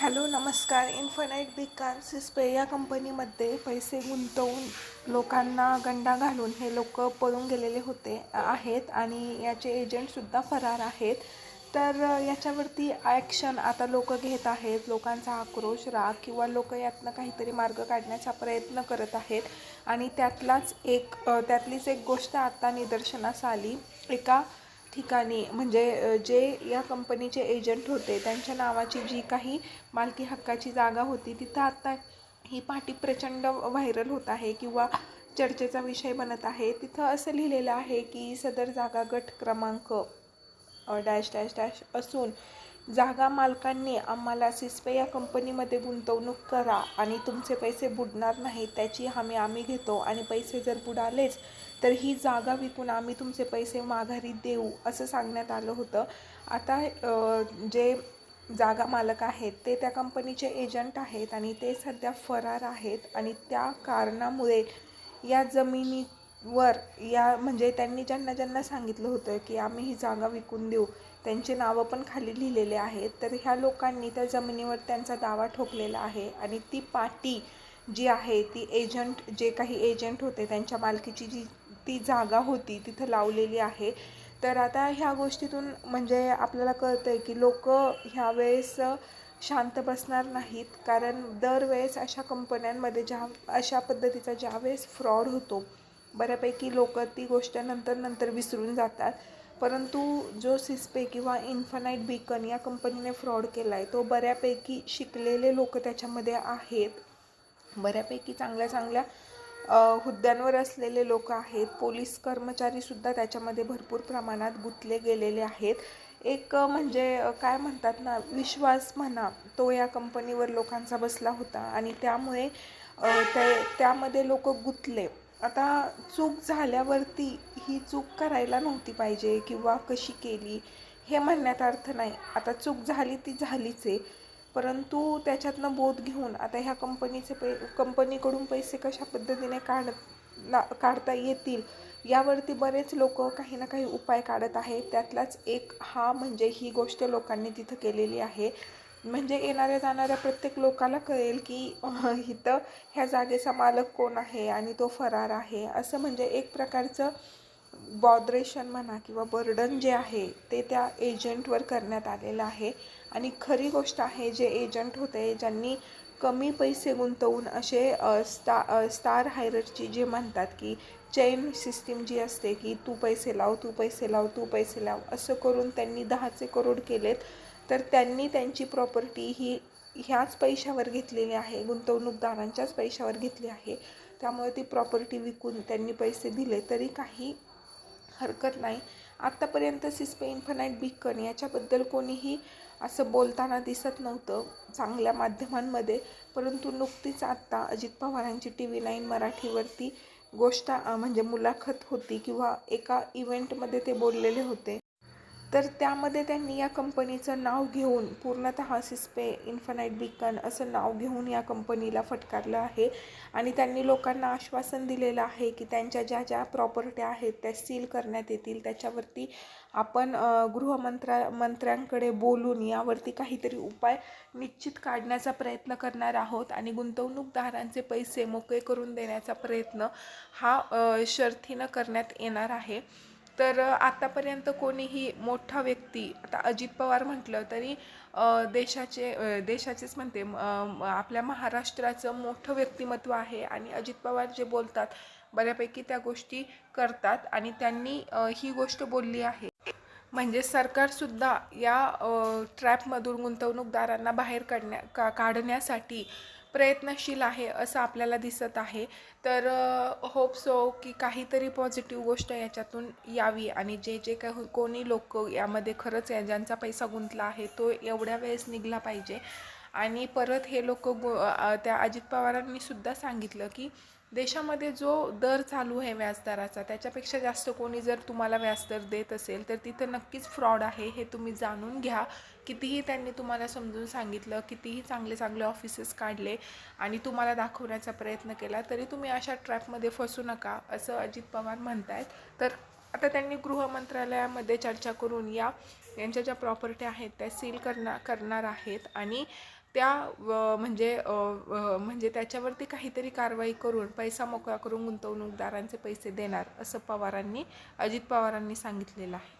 Hello नमस्कार. Infinite बिकार सिस्पे या कंपनीमध्ये पैसे गुंतवून लोकांना गंडा घालून हे लोक पळून गेलेले होते आहेत आणि याचे एजंटसुद्धा फरार आहेत. तर याच्यावरती ॲक्शन आता लोक घेत आहेत. लोकांचा आक्रोश राग किंवा लोक यातनं काहीतरी मार्ग काढण्याचा प्रयत्न करत आहेत. आणि त्यातलाच एक त्यातलीच एक गोष्ट आता निदर्शनास आली. एका ठिकाणी म्हणजे जे या कंपनीचे एजंट होते त्यांच्या नावाची जी काही मालकी हक्काची जागा होती तिथं आत्ता ही पाटी प्रचंड व्हायरल होत आहे किंवा चर्चेचा विषय बनत आहे. तिथं असं लिहिलेलं आहे की सदर जागा गट क्रमांक डॅश डॅश डॅश असून जागा मालकांनी आम्हाला सिस्पे या कंपनीमध्ये गुंतवणूक करा आणि तुमचे पैसे बुडणार नाही त्याची हमी आम्ही घेतो आणि पैसे जर बुडालेच तर ही जागा विकून आम्ही तुमचे पैसे माघारी देऊ असं सांगण्यात आलं होतं. आता जे जागा मालक आहेत ते त्या कंपनीचे एजंट आहेत आणि ते सध्या फरार आहेत आणि त्या कारणामुळे या जमिनीवर या म्हणजे त्यांनी ज्यांना ज्यांना सांगितलं होतं की आम्ही ही जागा विकून देऊ त्यांचे नावं पण खाली लिहिलेले आहेत. तर ह्या लोकांनी त्या जमिनीवर त्यांचा दावा ठोकलेला आहे आणि ती पाटी जी आहे ती एजंट जे काही एजंट होते त्यांच्या मालकीची जी ती जागा होती तिथं लावलेली आहे. तर आता ह्या गोष्टीतून म्हणजे आपल्याला कळतं आहे की लोक ह्यावेळेस शांत बसणार नाहीत. कारण दरवेळेस अशा कंपन्यांमध्ये ज्या अशा पद्धतीचा ज्यावेळेस फ्रॉड होतो बऱ्यापैकी लोक ती गोष्ट नंतर नंतर विसरून जातात. परंतु जो सिस्पे किंवा इन्फनाईट बीकन या कंपनीने फ्रॉड केला आहे तो बऱ्यापैकी शिकलेले लोक त्याच्यामध्ये आहेत. बऱ्यापैकी चांगल्या चांगल्या हुद्द्यांवर असलेले लोक आहेत. पोलीस कर्मचारीसुद्धा त्याच्यामध्ये भरपूर प्रमाणात गुंतले गेलेले आहेत. एक म्हणजे काय म्हणतात ना विश्वास म्हणा तो या कंपनीवर लोकांचा बसला होता आणि त्यामुळे ते त्यामध्ये लोक गुंतले. आता चूक झाल्यावरती ही चूक करायला नव्हती पाहिजे किंवा कशी केली हे म्हणण्यात अर्थ नाही. आता चूक झाली ती झालीच आहे. परंतु त्याच्यातनं बोध घेऊन आता ह्या कंपनीचे पै कंपनीकडून पैसे कशा पद्धतीने काढ ला काढता येतील यावरती बरेच लोक काही ना काही उपाय काढत आहेत. त्यातलाच एक हा म्हणजे ही गोष्ट लोकांनी तिथं केलेली आहे. म्हणजे येणाऱ्या जाणाऱ्या प्रत्येक लोकाला कळेल की इथं ह्या जागेचा मालक कोण आहे आणि तो फरार आहे. असं म्हणजे एक प्रकारचं बॉद्रेशन म्हणा किंवा बर्डन जे आहे ते त्या एजंटवर करण्यात आलेलं आहे. आणि खरी गोष्ट आहे जे एजंट होते ज्यांनी कमी पैसे गुंतवून असे स्टा स्टार हायरची जे म्हणतात की चेन सिस्टीम जी असते की तू पैसे लाव तू पैसे लाव तू पैसे लाव असं करून त्यांनी दहाचे करोड केलेत. तर त्यांनी त्यांची प्रॉपर्टी ही ह्याच पैशावर घेतलेली आहे गुंतवणूकदारांच्याच पैशावर घेतली आहे. त्यामुळे ती प्रॉपर्टी विकून त्यांनी पैसे दिले. तरी काही हरकत नाही. आत्तापर्यंत सिस्पे इन्फनाईट बीकन याच्याबद्दल कोणीही असं बोलताना दिसत नव्हतं चांगल्या माध्यमांमध्ये. परंतु नुकतीच आत्ता अजित पवारांची टी व्ही नाईन मराठीवरती गोष्ट म्हणजे मुलाखत होती किंवा एका इव्हेंटमध्ये ते बोललेले होते. तर त्यामध्ये त्यांनी या कंपनीचं नाव घेऊन पूर्णतः सिस्पे इन्फनाईट बीकन असं नाव घेऊन या कंपनीला फटकारलं आहे. आणि त्यांनी लोकांना आश्वासन दिलेलं आहे की त्यांच्या ज्या ज्या प्रॉपर्ट्या आहेत त्या सील करण्यात येतील. त्याच्यावरती आपण गृहमंत्रा मंत्र्यांकडे बोलून यावरती काहीतरी उपाय निश्चित काढण्याचा प्रयत्न करणार आहोत. आणि गुंतवणूकदारांचे पैसे मोकळे करून देण्याचा प्रयत्न हा शर्थीनं करण्यात येणार आहे. तर आतापर्यंत कोणीही मोठा व्यक्ती आता अजित पवार म्हटलं तरी देशाचे देशाचेच म्हणते आपल्या महाराष्ट्राचं मोठं व्यक्तिमत्व आहे आणि अजित पवार जे बोलतात बऱ्यापैकी त्या गोष्टी करतात आणि त्यांनी ही गोष्ट बोलली आहे. म्हणजे सरकारसुद्धा या ट्रॅपमधून गुंतवणूकदारांना बाहेर काढण्या का काढण्यासाठी प्रयत्नशील आहे असं आपल्याला दिसत आहे. तर होप सो की काहीतरी पॉझिटिव्ह गोष्ट याच्यातून यावी आणि जे जे काही हो, कोणी लोक यामध्ये खरंच ज्यांचा पैसा गुंतला आहे तो एवढ्या वेळेस निघला पाहिजे. आणि परत हे लोक गो त्या अजित पवारांनी सुद्धा सांगितलं की देशामध्ये जो दर चालू आहे व्याजदराचा त्याच्यापेक्षा जास्त कोणी जर तुम्हाला व्याजदर देत असेल तर तिथं नक्कीच फ्रॉड आहे हे तुम्ही जाणून घ्या. कितीही त्यांनी तुम्हाला समजून सांगितलं कितीही चांगले चांगले ऑफिसेस काढले आणि तुम्हाला दाखवण्याचा प्रयत्न केला तरी तुम्ही अशा ट्रॅपमध्ये फसू नका असं अजित पवार म्हणत आहेत तर आता त्यांनी गृह मंत्रालयामध्ये चर्चा करून या यांच्या ज्या प्रॉपर्टी आहेत त्या सील करणार करणार आहेत. आणि त्या व- म्हणजे म्हणजे त्याच्यावरती काहीतरी कारवाई करून पैसा मोकळा करून गुंतवणूकदारांचे पैसे देणार असं पवारांनी अजित पवारांनी सांगितलेलं आहे.